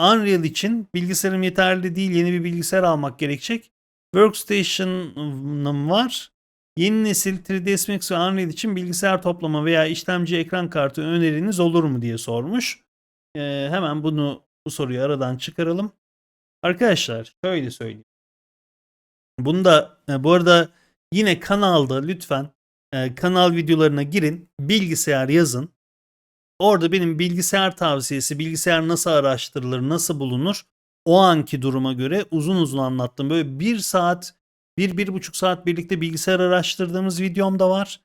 Unreal için bilgisayarım yeterli değil. Yeni bir bilgisayar almak gerekecek. Workstation'ım var. Yeni nesil 3ds Max ve Unreal için bilgisayar toplama veya işlemci ekran kartı öneriniz olur mu diye sormuş. Ee, hemen bunu bu soruyu aradan çıkaralım. Arkadaşlar şöyle söyleyeyim. Bunda e, bu arada yine kanalda lütfen e, kanal videolarına girin. Bilgisayar yazın. Orada benim bilgisayar tavsiyesi, bilgisayar nasıl araştırılır, nasıl bulunur o anki duruma göre uzun uzun anlattım. Böyle bir saat, bir, bir buçuk saat birlikte bilgisayar araştırdığımız videom da var.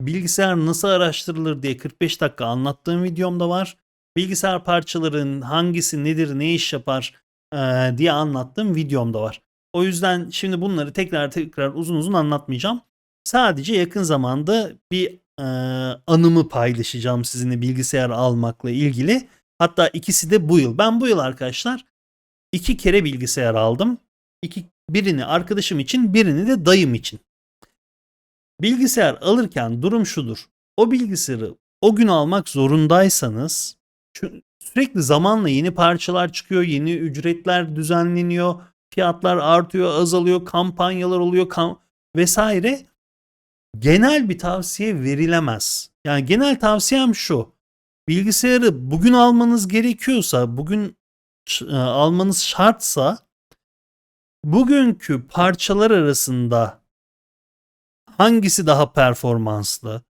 Bilgisayar nasıl araştırılır diye 45 dakika anlattığım videom da var. Bilgisayar parçalarının hangisi nedir, ne iş yapar e, diye anlattığım videom da var. O yüzden şimdi bunları tekrar tekrar uzun uzun anlatmayacağım. Sadece yakın zamanda bir e, anımı paylaşacağım sizinle bilgisayar almakla ilgili. Hatta ikisi de bu yıl. Ben bu yıl arkadaşlar iki kere bilgisayar aldım. İki, birini arkadaşım için birini de dayım için. Bilgisayar alırken durum şudur. O bilgisayarı o gün almak zorundaysanız sürekli zamanla yeni parçalar çıkıyor, yeni ücretler düzenleniyor, fiyatlar artıyor, azalıyor, kampanyalar oluyor kam vesaire. Genel bir tavsiye verilemez. Yani genel tavsiyem şu. Bilgisayarı bugün almanız gerekiyorsa, bugün e, almanız şartsa bugünkü parçalar arasında hangisi daha performanslı,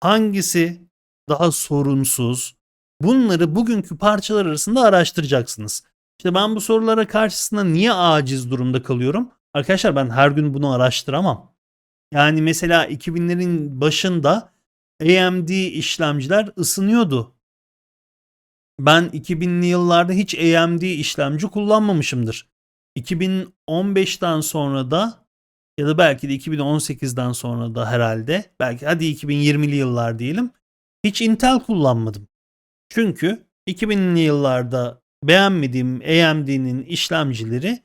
hangisi daha sorunsuz bunları bugünkü parçalar arasında araştıracaksınız. İşte ben bu sorulara karşısında niye aciz durumda kalıyorum? Arkadaşlar ben her gün bunu araştıramam. Yani mesela 2000'lerin başında AMD işlemciler ısınıyordu. Ben 2000'li yıllarda hiç AMD işlemci kullanmamışımdır. 2015'ten sonra da ya da belki de 2018'den sonra da herhalde belki hadi 2020'li yıllar diyelim hiç Intel kullanmadım. Çünkü 2000'li yıllarda beğenmediğim AMD'nin işlemcileri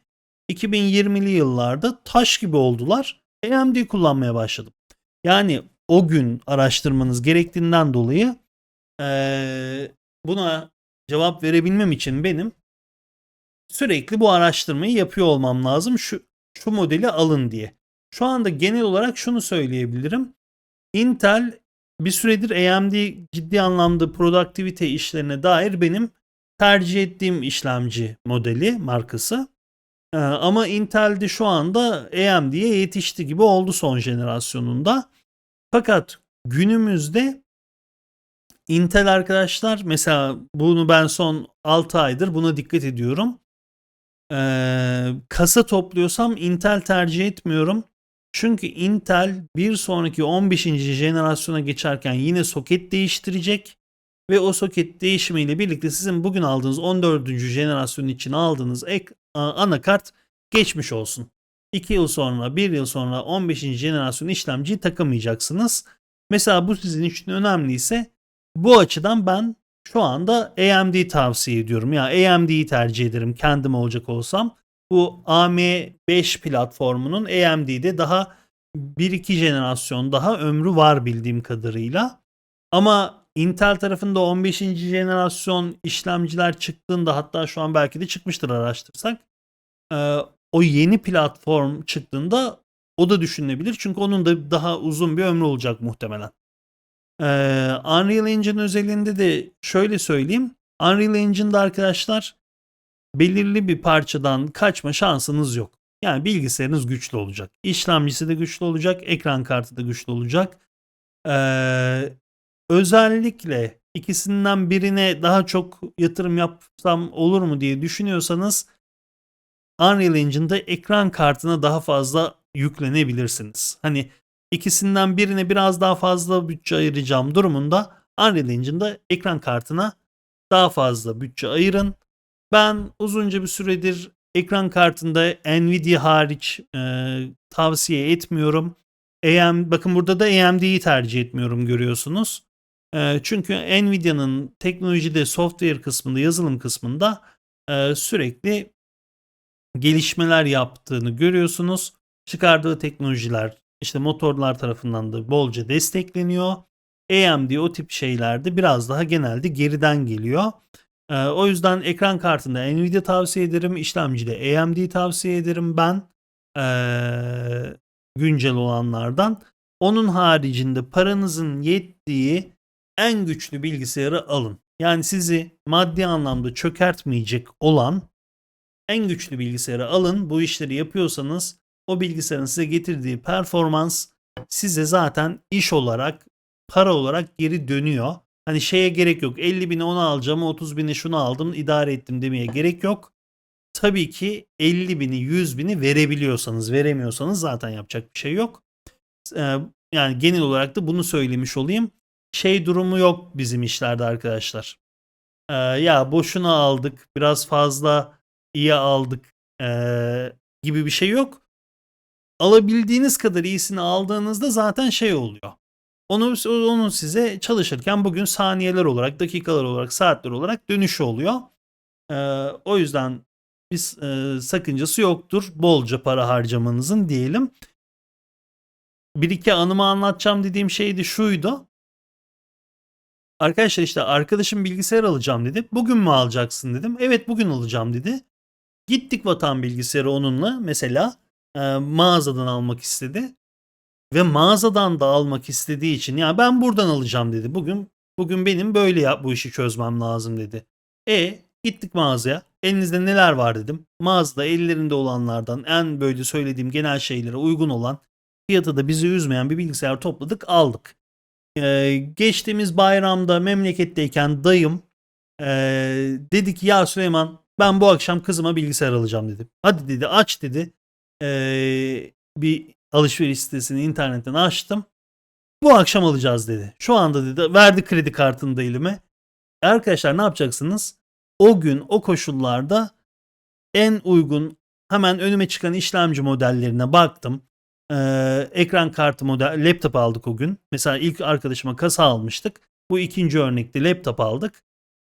2020'li yıllarda taş gibi oldular. AMD kullanmaya başladım. Yani o gün araştırmanız gerektiğinden dolayı eee, buna cevap verebilmem için benim sürekli bu araştırmayı yapıyor olmam lazım. Şu şu modeli alın diye. Şu anda genel olarak şunu söyleyebilirim. Intel bir süredir AMD ciddi anlamda productivity işlerine dair benim tercih ettiğim işlemci modeli markası. Ee, ama Intel'de şu anda AMD'ye yetişti gibi oldu son jenerasyonunda. Fakat günümüzde Intel arkadaşlar mesela bunu ben son 6 aydır buna dikkat ediyorum. Ee, kasa topluyorsam Intel tercih etmiyorum. Çünkü Intel bir sonraki 15. jenerasyona geçerken yine soket değiştirecek ve o soket değişimiyle birlikte sizin bugün aldığınız 14. jenerasyon için aldığınız ek anakart geçmiş olsun. 2 yıl sonra, 1 yıl sonra 15. jenerasyon işlemciyi takamayacaksınız. Mesela bu sizin için önemliyse bu açıdan ben şu anda AMD tavsiye ediyorum. Ya yani AMD'yi tercih ederim kendim olacak olsam. Bu AM5 platformunun AMD'de daha 1-2 jenerasyon daha ömrü var bildiğim kadarıyla. Ama Intel tarafında 15. jenerasyon işlemciler çıktığında hatta şu an belki de çıkmıştır araştırsak. Ee, o yeni platform çıktığında o da düşünülebilir. Çünkü onun da daha uzun bir ömrü olacak muhtemelen. Ee, Unreal Engine özelinde de şöyle söyleyeyim. Unreal Engine'de arkadaşlar belirli bir parçadan kaçma şansınız yok. Yani bilgisayarınız güçlü olacak. İşlemcisi de güçlü olacak. Ekran kartı da güçlü olacak. Ee, özellikle ikisinden birine daha çok yatırım yapsam olur mu diye düşünüyorsanız Unreal Engine'da ekran kartına daha fazla yüklenebilirsiniz. Hani ikisinden birine biraz daha fazla bütçe ayıracağım durumunda Unreal Engine'da ekran kartına daha fazla bütçe ayırın. Ben uzunca bir süredir ekran kartında Nvidia hariç e, tavsiye etmiyorum. AM, bakın burada da AMD'yi tercih etmiyorum görüyorsunuz. Çünkü Nvidia'nın teknolojide software kısmında, yazılım kısmında sürekli gelişmeler yaptığını görüyorsunuz. Çıkardığı teknolojiler işte motorlar tarafından da bolca destekleniyor. AMD o tip şeylerde biraz daha genelde geriden geliyor. O yüzden ekran kartında Nvidia tavsiye ederim. işlemcide AMD tavsiye ederim ben. Güncel olanlardan. Onun haricinde paranızın yettiği en güçlü bilgisayarı alın. Yani sizi maddi anlamda çökertmeyecek olan en güçlü bilgisayarı alın. Bu işleri yapıyorsanız o bilgisayarın size getirdiği performans size zaten iş olarak, para olarak geri dönüyor. Hani şeye gerek yok. 50 bine onu alacağım, 30 bine şunu aldım, idare ettim demeye gerek yok. Tabii ki 50 bini, 100 bini verebiliyorsanız, veremiyorsanız zaten yapacak bir şey yok. Ee, yani genel olarak da bunu söylemiş olayım. Şey durumu yok bizim işlerde arkadaşlar. Ee, ya boşuna aldık, biraz fazla iyi aldık ee, gibi bir şey yok. Alabildiğiniz kadar iyisini aldığınızda zaten şey oluyor. Onu onun size çalışırken bugün saniyeler olarak, dakikalar olarak, saatler olarak dönüşü oluyor. Ee, o yüzden biz e, sakıncası yoktur bolca para harcamanızın diyelim. Bir iki anımı anlatacağım dediğim şey de şuydu. Arkadaşlar işte arkadaşım bilgisayar alacağım dedi. Bugün mü alacaksın dedim. Evet bugün alacağım dedi. Gittik vatan bilgisayarı onunla mesela e, mağazadan almak istedi. Ve mağazadan da almak istediği için ya ben buradan alacağım dedi. Bugün bugün benim böyle ya, bu işi çözmem lazım dedi. E gittik mağazaya. Elinizde neler var dedim. Mağazada ellerinde olanlardan en böyle söylediğim genel şeylere uygun olan fiyatı da bizi üzmeyen bir bilgisayar topladık aldık. Ee, geçtiğimiz bayramda memleketteyken dayım ee, dedi ki ya Süleyman ben bu akşam kızıma bilgisayar alacağım dedi. Hadi dedi aç dedi. Ee, bir alışveriş sitesini internetten açtım. Bu akşam alacağız dedi. Şu anda dedi verdi kredi kartını da elime. Arkadaşlar ne yapacaksınız? O gün o koşullarda en uygun hemen önüme çıkan işlemci modellerine baktım. Ee, ekran kartı model laptop aldık o gün. Mesela ilk arkadaşıma kasa almıştık. Bu ikinci örnekte laptop aldık.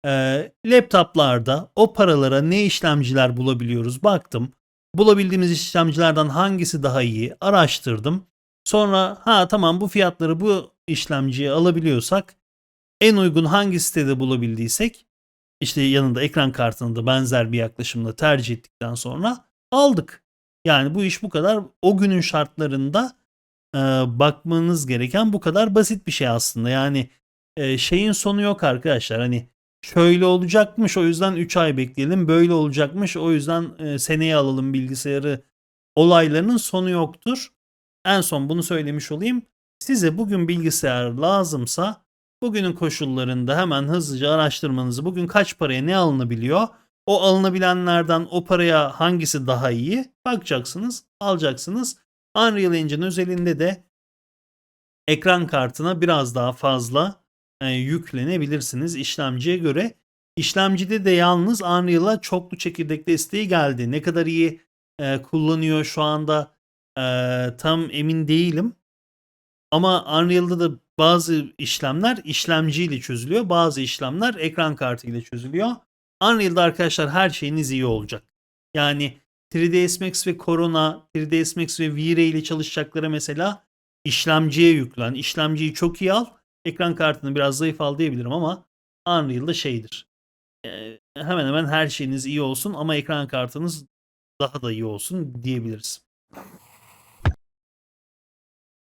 Ee, laptoplarda o paralara ne işlemciler bulabiliyoruz baktım. Bulabildiğimiz işlemcilerden hangisi daha iyi araştırdım. Sonra ha tamam bu fiyatları bu işlemciye alabiliyorsak en uygun hangi sitede bulabildiysek işte yanında ekran kartını da benzer bir yaklaşımla tercih ettikten sonra aldık. Yani bu iş bu kadar o günün şartlarında e, bakmanız gereken bu kadar basit bir şey aslında. Yani e, şeyin sonu yok arkadaşlar. Hani şöyle olacakmış o yüzden 3 ay bekleyelim. Böyle olacakmış o yüzden e, seneye alalım bilgisayarı olaylarının sonu yoktur. En son bunu söylemiş olayım. Size bugün bilgisayar lazımsa bugünün koşullarında hemen hızlıca araştırmanızı bugün kaç paraya ne alınabiliyor? O alınabilenlerden o paraya hangisi daha iyi? Bakacaksınız, alacaksınız. Unreal Engine özelinde de ekran kartına biraz daha fazla e, yüklenebilirsiniz işlemciye göre. İşlemcide de yalnız Unreal'a çoklu çekirdek desteği geldi. Ne kadar iyi e, kullanıyor şu anda e, tam emin değilim. Ama Unreal'da da bazı işlemler işlemciyle çözülüyor. Bazı işlemler ekran kartı ile çözülüyor. Unreal'da arkadaşlar her şeyiniz iyi olacak. Yani 3ds Max ve Corona, 3ds Max ve V-Ray ile çalışacaklara mesela işlemciye yüklen. İşlemciyi çok iyi al. Ekran kartını biraz zayıf al diyebilirim ama Unreal'da şeydir. Ee, hemen hemen her şeyiniz iyi olsun ama ekran kartınız daha da iyi olsun diyebiliriz.